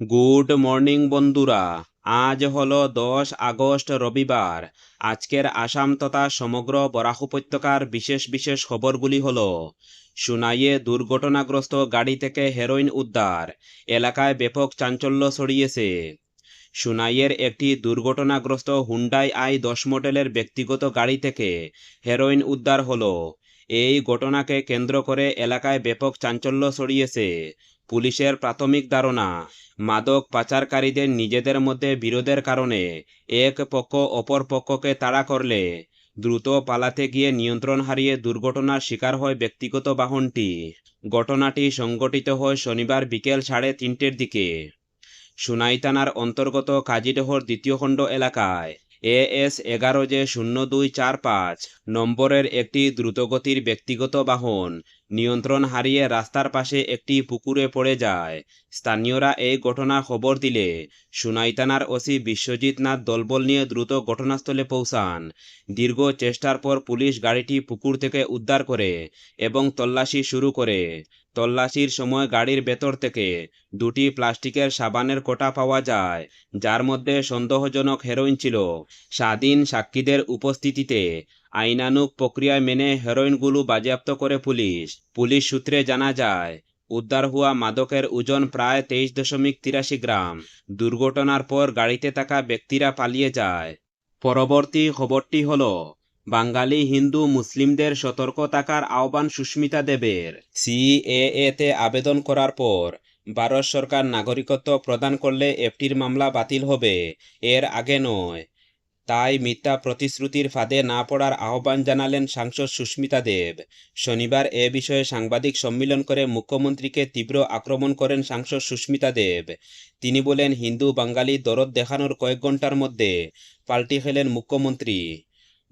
Good morning বন্ধুরা। আজ হলো দশ আগস্ট, রবিবার। আজকের আসাম তথা সমগ্র বরাক উপত্যকার বিশেষ বিশেষ খবরগুলি হল, সুনাইয়ে দুর্ঘটনাগ্রস্ত গাড়ি থেকে হেরোইন উদ্ধার, এলাকায় ব্যাপক চাঞ্চল্য ছড়িয়েছে। সুনাইয়ের একটি দুর্ঘটনাগ্রস্ত হুন্ডাই আই দশ মডেলের ব্যক্তিগত গাড়ি থেকে হেরোইন উদ্ধার হলো। এই ঘটনাকে কেন্দ্র করে এলাকায় ব্যাপক চাঞ্চল্য ছড়িয়েছে। পুলিশের প্রাথমিক ধারণা, মাদক পাচারকারীদের নিজেদের মধ্যে বিরোধের কারণে এক পক্ষ অপর পক্ষকে তাড়া করলে দ্রুত পালাতে গিয়ে নিয়ন্ত্রণ হারিয়ে দুর্ঘটনার শিকার হয় ব্যক্তিগত বাহনটি। ঘটনাটি সংগঠিত হয় শনিবার বিকেল সাড়ে তিনটের দিকে। সুনাই থানার অন্তর্গত কাজীডহর দ্বিতীয় খণ্ড এলাকায়। এ এস এগারো যে শূন্য দুই চার পাঁচ, নম্বরের একটি দ্রুতগতির ব্যক্তিগত বাহন, নিয়ন্ত্রণ হারিয়ে রাস্তার পাশে একটি পুকুরে পড়ে যায়। স্থানীয়রা এই ঘটনা খবর দিলে সুনাই থানার ওসি বিশ্বজিৎ নাথ দলবল নিয়ে দ্রুত ঘটনাস্থলে পৌঁছান। দীর্ঘ চেষ্টার পর পুলিশ গাড়িটি পুকুর থেকে উদ্ধার করে এবং তল্লাশি শুরু করে। তল্লাশির সময় গাড়ির ভেতর থেকে দুটি প্লাস্টিকের সাবানের কোটা পাওয়া যায়, যার মধ্যে সন্দেহজনক হেরোইন ছিল। স্বাধীন সাক্ষীদের উপস্থিতিতে আইনানুক প্রক্রিয়ায় মেনে হেরোইনগুলো বাজেয়াপ্ত করে পুলিশ। পুলিশ সূত্রে জানা যায়, উদ্ধার হওয়া মাদকের ওজন প্রায় তেইশ দশমিক তিরাশি গ্রাম। দুর্ঘটনার পর গাড়িতে থাকা ব্যক্তিরা পালিয়ে যায়। পরবর্তী খবরটি হল বাঙালি হিন্দু মুসলিমদের সতর্ক থাকার আহ্বান সুস্মিতা দেবের। সিএএ তে আবেদন করার পর ভারত সরকার নাগরিকত্ব প্রদান করলে এফটির মামলা বাতিল হবে। এর আগে নয়। তাই মিথ্যা প্রতিশ্রুতির ফাঁদে না পড়ার আহ্বান জানালেন সাংসদ সুস্মিতা দেব। শনিবার এ বিষয়ে সাংবাদিক সম্মেলন করে মুখ্যমন্ত্রীকে তীব্র আক্রমণ করেন সাংসদ সুস্মিতা দেব। তিনি বলেন, হিন্দু বাঙালি দরদ দেখানোর কয়েক ঘণ্টার মধ্যে পাল্টি খেলেন মুখ্যমন্ত্রী।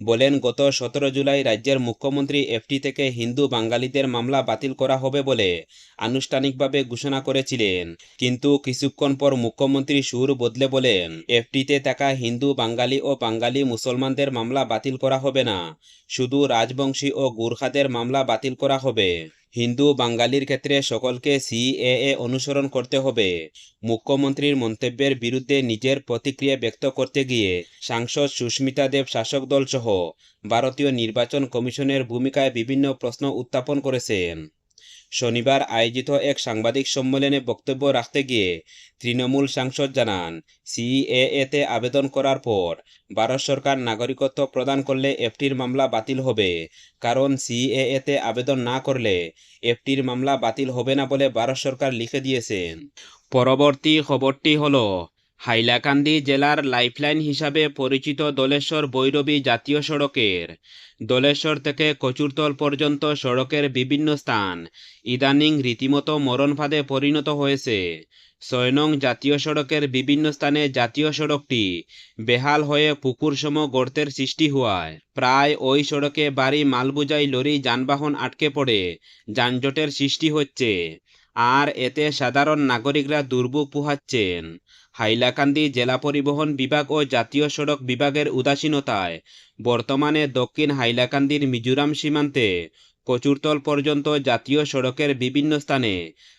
বলেন, গত সতেরো জুলাই রাজ্যের মুখ্যমন্ত্রী এফটি থেকে হিন্দু বাঙালিদের মামলা বাতিল করা হবে বলে আনুষ্ঠানিকভাবে ঘোষণা করেছিলেন। কিন্তু কিছুক্ষণ পর মুখ্যমন্ত্রী সুর বদলে বলেন, এফটিতে থাকা হিন্দু, বাঙালি ও বাঙালি মুসলমানদের মামলা বাতিল করা হবে না। শুধু রাজবংশী ও গুর্খাদের মামলা বাতিল করা হবে। হিন্দু বাঙালির ক্ষেত্রে সকলকে সিএএ অনুসরণ করতে হবে। মুখ্যমন্ত্রীর মন্তব্যের বিরুদ্ধে নিজের প্রতিক্রিয়া ব্যক্ত করতে গিয়ে সাংসদ সুস্মিতা দেব, শাসক দলসহ ভারতীয় নির্বাচন কমিশনের ভূমিকায় বিভিন্ন প্রশ্ন উত্থাপন করেছেন। শনিবার আয়োজিত এক সাংবাদিক সম্মেলনে বক্তব্য রাখতে গিয়ে তৃণমূল সাংসদ জানান সিএএ তে আবেদন করার পর ভারত সরকার নাগরিকত্ব প্রদান করলে এফটির মামলা বাতিল হবে। কারণ সিএএ তে আবেদন না করলে এফটির মামলা বাতিল হবে না বলে ভারত সরকার লিখে দিয়েছেন পরবর্তী খবরটি হলো হাইলাকান্দি জেলার লাইফলাইন হিসাবে পরিচিত দলেশ্বর বৈরবী জাতীয় সড়কের। দলেশ্বর থেকে কচুরতল পর্যন্ত সড়কের বিভিন্ন স্থান। ইদানিং রীতিমতো মরণফাঁদে পরিণত হয়েছে। ছয় নং জাতীয় সড়কের বিভিন্ন স্থানে জাতীয় সড়কটি বেহাল হয়ে পুকুরসম গর্তের সৃষ্টি হওয়ায় প্রায় ওই সড়কে বাড়ি মালবোঝাই লরি যানবাহন আটকে পড়ে, যানজটের সৃষ্টি হচ্ছে। আর এতে সাধারণ নাগরিকরা দুর্ভোগ পোহাচ্ছেন। হাইলাকান্দি জেলা পরিবহন বিভাগ ও জাতীয় সড়ক বিভাগের উদাসীনতায়। বর্তমানে দক্ষিণ হাইলাকান্দির মিজোরাম সীমান্তে কচুরতল পর্যন্ত জাতীয় সড়কের বিভিন্ন স্থানে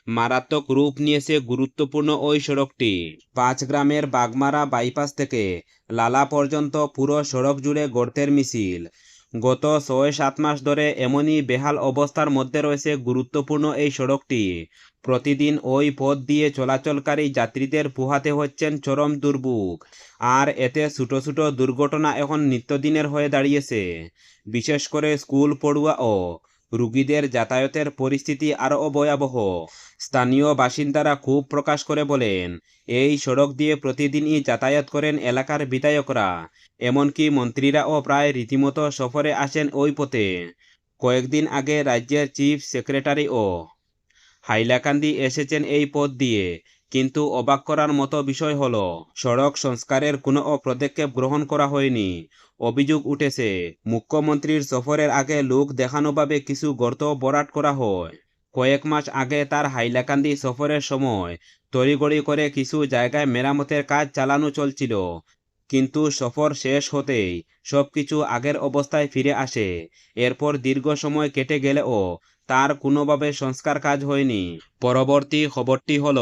মারাত্মক রূপ নিয়েছে গুরুত্বপূর্ণ ওই সড়কটি। পাঁচ গ্রামের বাগমারা বাইপাস থেকে লালা পর্যন্ত পুরো সড়ক জুড়ে গর্তের মিছিল। গত ছয় সাত মাস ধরে এমনই বেহাল অবস্থার মধ্যে রয়েছে গুরুত্বপূর্ণ এই সড়কটি। প্রতিদিন ওই পথ দিয়ে চলাচলকারী যাত্রীদের পোহাতে হচ্ছেন চরম দুর্ভোগ। আর এতে ছোট ছোট দুর্ঘটনা এখন নিত্যদিনের হয়ে দাঁড়িয়েছে। বিশেষ করে স্কুল পড়ুয়া ও রুগীদের যাতায়াতের পরিস্থিতি আরও ভয়াবহ। স্থানীয় বাসিন্দারা ক্ষোভ প্রকাশ করে বলেন, এই সড়ক দিয়ে প্রতিদিনই যাতায়াত করেন এলাকার বিধায়করা। এমনকি মন্ত্রীরাও প্রায় রীতিমতো সফরে আসেন ওই পথে। কয়েকদিন আগে রাজ্যের চিফ সেক্রেটারি ও হাইলাকান্দি এসেছেন এই পথ দিয়ে। কিন্তু অবাক করার মতো বিষয় হল, সড়ক সংস্কারের কোনো পদক্ষেপ গ্রহণ করা হয়নি। অভিযোগ উঠেছে, মুখ্যমন্ত্রীর সফরের আগে লোক দেখানোভাবে কিছু গর্ত বরাট করা হয়। কয়েক মাস আগে তার হাইলাকান্দি সফরের সময় তড়িগড়ি করে কিছু জায়গায় মেরামতের কাজ চালানো চলছিল। কিন্তু সফর শেষ হতেই সব কিছু আগের অবস্থায় ফিরে আসে। এরপর দীর্ঘ সময় কেটে গেলেও তার কোনোভাবে সংস্কার কাজ হয়নি। পরবর্তী খবরটি হল,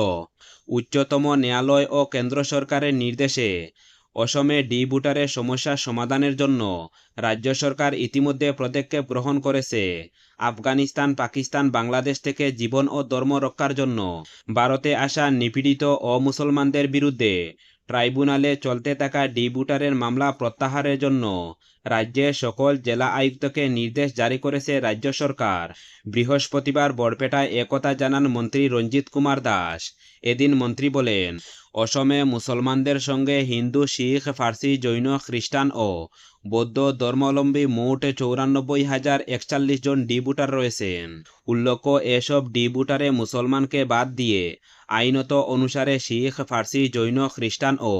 উচ্চতম ন্যায়ালয় ও কেন্দ্র সরকারের নির্দেশে অসমে ডি ভোটারের সমস্যা সমাধানের জন্য রাজ্য সরকার ইতিমধ্যে পদক্ষেপ গ্রহণ করেছে। আফগানিস্তান, পাকিস্তান, বাংলাদেশ থেকে জীবন ও ধর্ম রক্ষার জন্য ভারতে আসা নিপীড়িত অমুসলমানদের বিরুদ্ধে ট্রাইব্যুনালে চলতে থাকা ডিবুটারের মামলা প্রত্যাহারের জন্য রাজ্যের সকল জেলা আয়ুক্তকে নির্দেশ জারি করেছে রাজ্য সরকার। বৃহস্পতিবার বরপেটায় একথা জানান মন্ত্রী রঞ্জিত কুমার দাস। এদিন মন্ত্রী বলেন, অসমে মুসলমানদের সঙ্গে হিন্দু, শিখ, ফার্সি, জৈন, খ্রিস্টান ও বৌদ্ধ ধর্মাবলম্বী মোট চৌরানব্বই হাজার একচল্লিশ জন ডি রয়েছেন। উল্লেখ্য এসব ডি ভোটারে মুসলমানকে বাদ দিয়ে আইনত অনুসারে শিখ, ফার্সি, জৈন, খ্রিস্টান ও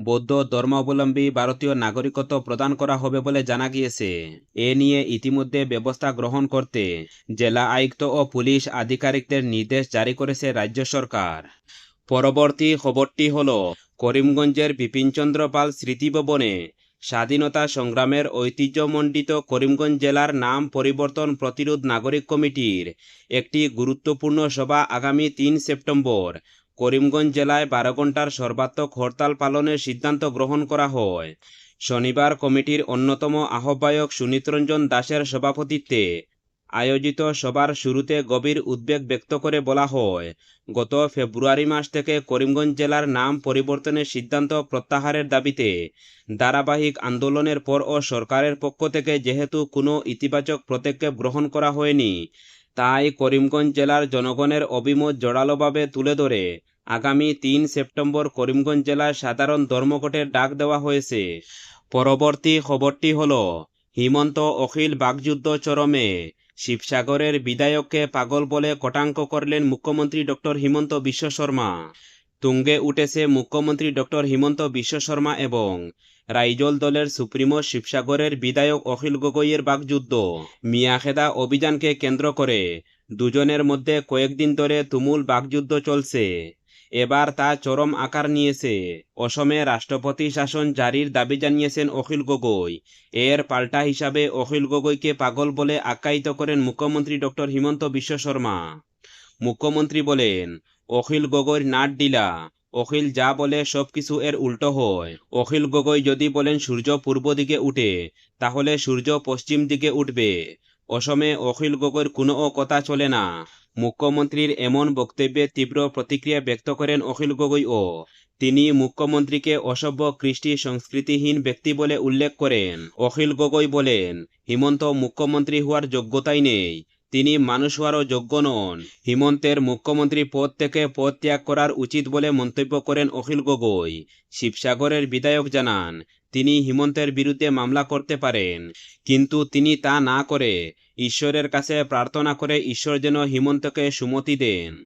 বৌদ্ধ ধর্মাবলম্বী ভারতীয় নাগরিকত্ব প্রদান করা হবে বলে জানা গিয়েছে। এ নিয়ে ইতিমধ্যে ব্যবস্থা গ্রহণ করতে জেলা আয়ুক্ত ও পুলিশ আধিকারিকদের নির্দেশ জারি করেছে রাজ্য সরকার। পরবর্তী খবরটি হল, করিমগঞ্জের বিপিনচন্দ্র পাল স্মৃতিভবনে স্বাধীনতা সংগ্রামের ঐতিহ্যমণ্ডিত করিমগঞ্জ জেলার নাম পরিবর্তন প্রতিরোধ নাগরিক কমিটির একটি গুরুত্বপূর্ণ সভা আগামী তিন সেপ্টেম্বর। করিমগঞ্জ জেলায় বারো ঘণ্টার সর্বাত্মক হরতাল পালনের সিদ্ধান্ত গ্রহণ করা হয়। শনিবার কমিটির অন্যতম আহ্বায়ক সুনীতরঞ্জন দাসের সভাপতিত্বে আয়োজিত সভার শুরুতে গভীর উদ্বেগ ব্যক্ত করে বলা হয়, গত ফেব্রুয়ারি মাস থেকে করিমগঞ্জ জেলার নাম পরিবর্তনের সিদ্ধান্ত প্রত্যাহারের দাবিতে ধারাবাহিক আন্দোলনের পর ও সরকারের পক্ষ থেকে যেহেতু কোনো ইতিবাচক পদক্ষেপ গ্রহণ করা হয়নি, তাই করিমগঞ্জ জেলার জনগণের অভিমত জোরালোভাবে তুলে ধরে আগামী তিন সেপ্টেম্বর করিমগঞ্জ জেলায় সাধারণ ধর্মঘটের ডাক দেওয়া হয়েছে। পরবর্তী খবরটি হল, হিমন্ত অখিল বাগযুদ্ধ চরমে শিবসাগরের বিধায়ককে পাগল বলে কটাঙ্ক করলেন মুখ্যমন্ত্রী ডক্টর হিমন্ত বিশ্ব শর্মা। তুঙ্গে উঠেছে মুখ্যমন্ত্রী ডক্টর হিমন্ত বিশ্ব শর্মা এবং রাইজল দলের সুপ্রিমো শিবসাগরের বিধায়ক অখিল গগৈয়ের বাগযুদ্ধ মিয়াখেদা অভিযানকে কেন্দ্র করে দুজনের মধ্যে কয়েকদিন ধরে তুমুল বাগযুদ্ধ চলছে। এবার তা চরম আকার নিয়েছে। অসমে রাষ্ট্রপতি শাসন জারির দাবি জানিয়েছেন অখিল গগৈ। এর পাল্টা হিসাবে অখিল গগৈকে পাগল বলে আখ্যায়িত করেন মুখ্যমন্ত্রী ডক্টর হিমন্ত বিশ্ব শর্মা। মুখ্যমন্ত্রী বলেন, অখিল গগৈর নাট ডিলা। অখিল যা বলে সবকিছু এর উল্টো হয়। অখিল গগৈ যদি বলেন সূর্য পূর্ব দিকে উঠে, তাহলে সূর্য পশ্চিম দিকে উঠবে। অসমে অখিল গগৈর কোনো কথা চলে না। মুখ্যমন্ত্রীর এমন বক্তব্যে তীব্র প্রতিক্রিয়া ব্যক্ত করেন অখিল গগৈ ও। তিনি মুখ্যমন্ত্রীকে অসভ্য কৃষ্টি সংস্কৃতিহীন ব্যক্তি বলে উল্লেখ করেন। অখিল গগৈ বলেন, হিমন্ত মুখ্যমন্ত্রী হওয়ার যোগ্যতাই নেই। তিনি মানুষ হওয়ারও যোগ্য নন। হিমন্তের মুখ্যমন্ত্রী পদ থেকে পদ ত্যাগ করার উচিত বলে মন্তব্য করেন অখিল গগৈ। শিবসাগরের বিধায়ক জানান, তিনি হিমন্তের বিরুদ্ধে মামলা করতে পারেন, কিন্তু তিনি তা না করে ঈশ্বরের কাছে প্রার্থনা করে ঈশ্বর যেন হিমন্তকে সুমতি দেন।